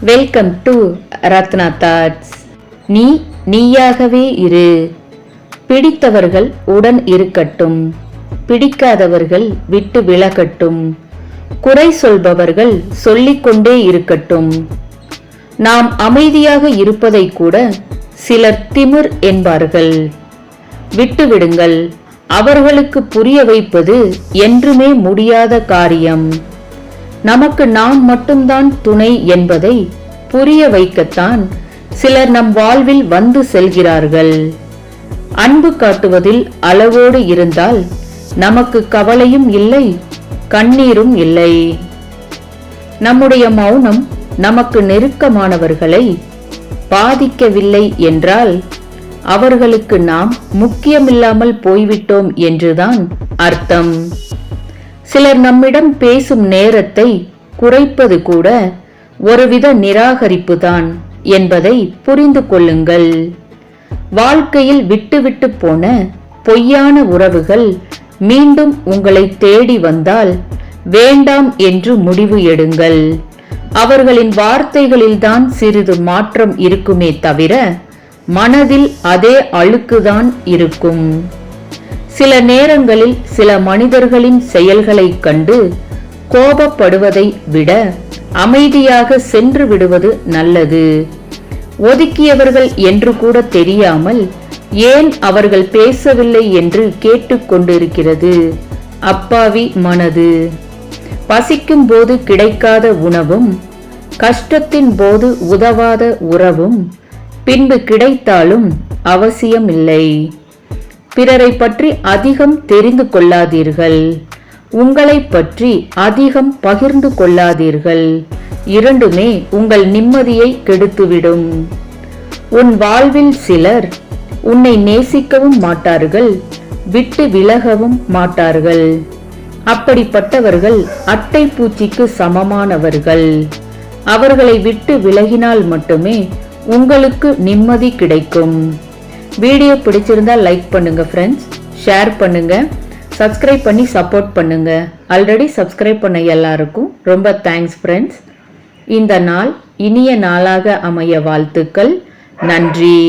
Welcome to Ratna thoughts நீ நீயாகவே இரு. பிடித்தவர்கள் உடன் இருக்கட்டும். பிடிக்காதவர்கள் விட்டு விலகட்டும். குறை சொல்பவர்கள் சொல்லிக்கொண்டே இருக்கட்டும். நாம் அமைதியாக இருப்பதை கூட சிலர் திமிர் என்பார்கள். விட்டுவிடுங்கள் அவர்களுக்கு புரிய வைப்பது என்றுமே முடியாத காரியம். நமக்கு நாம் மட்டும்தான் துணை என்பதை புரிய வைக்கத்தான் சிலர் நம் வாழ்வில் வந்து செல்கிறார்கள். அன்பு காட்டுவதில் அளவோடு இருந்தால் நமக்கு கவலையும் இல்லை கண்ணீரும் இல்லை. நம்முடைய மௌனம் நமக்கு நெருக்கமானவர்களை பாதிக்கவில்லை என்றால் அவர்களுக்கு நாம் முக்கியமில்லாமல் போய்விட்டோம் என்றுதான் அர்த்தம். சிலர் நம்மிடம் பேசும் நேரத்தை குறைப்பது கூட ஒருவித நிராகரிப்புதான் என்பதை புரிந்து கொள்ளுங்கள். வாழ்க்கையில் விட்டுவிட்டு போன பொய்யான உறவுகள் மீண்டும் உங்களை தேடி வந்தால் வேண்டாம் என்று முடிவு எடுங்கள். அவர்களின் வார்த்தைகளில்தான் சிறிது மாற்றம் இருக்குமே தவிர மனதில் அதே அழுக்குதான் இருக்கும். சில நேரங்களில் சில மனிதர்களின் செயல்களைக் கண்டு கோபப்படுவதை விட அமைதியாக சென்று விடுவது நல்லது. ஒதுக்கியவர்கள் என்று கூட தெரியாமல் ஏன் அவர்கள் பேசவில்லை என்று கேட்டுக்கொண்டிருக்கிறது அப்பாவி மனது. பசிக்கும் போது கிடைக்காத உணவும் கஷ்டத்தின் போது உதவாத உறவும் பின்பு கிடைத்தாலும் அவசியமில்லை. பிறரை பற்றி அதிகம் தெரிந்து கொள்ளாதீர்கள். உங்களை பற்றி அதிகம் பகிர்ந்து கொள்ளாதீர்கள். இரண்டுமே உங்கள் நிம்மதியை கெடுத்துவிடும். உன் வாழ்வில் சிலர் உன்னை நேசிக்கவும் மாட்டார்கள் விட்டு விலகவும் மாட்டார்கள். அப்படிப்பட்டவர்கள் அட்டை பூச்சிக்கு சமமானவர்கள். அவர்களை விட்டு விலகினால் மட்டுமே உங்களுக்கு நிம்மதி கிடைக்கும். வீடியோ பிடிச்சிருந்தா லைக் பண்ணுங்க ஃப்ரெண்ட்ஸ் ஷேர் பண்ணுங்க. சப்ஸ்கிரைப் பண்ணி சப்போர்ட் பண்ணுங்க. ஆல்ரெடி சப்ஸ்கிரைப் பண்ண எல்லாருக்கும் ரொம்ப தேங்க்ஸ் ஃப்ரெண்ட்ஸ் இந்த நாள் இனிய நாளாக அமைய வாழ்த்துக்கள். நன்றி.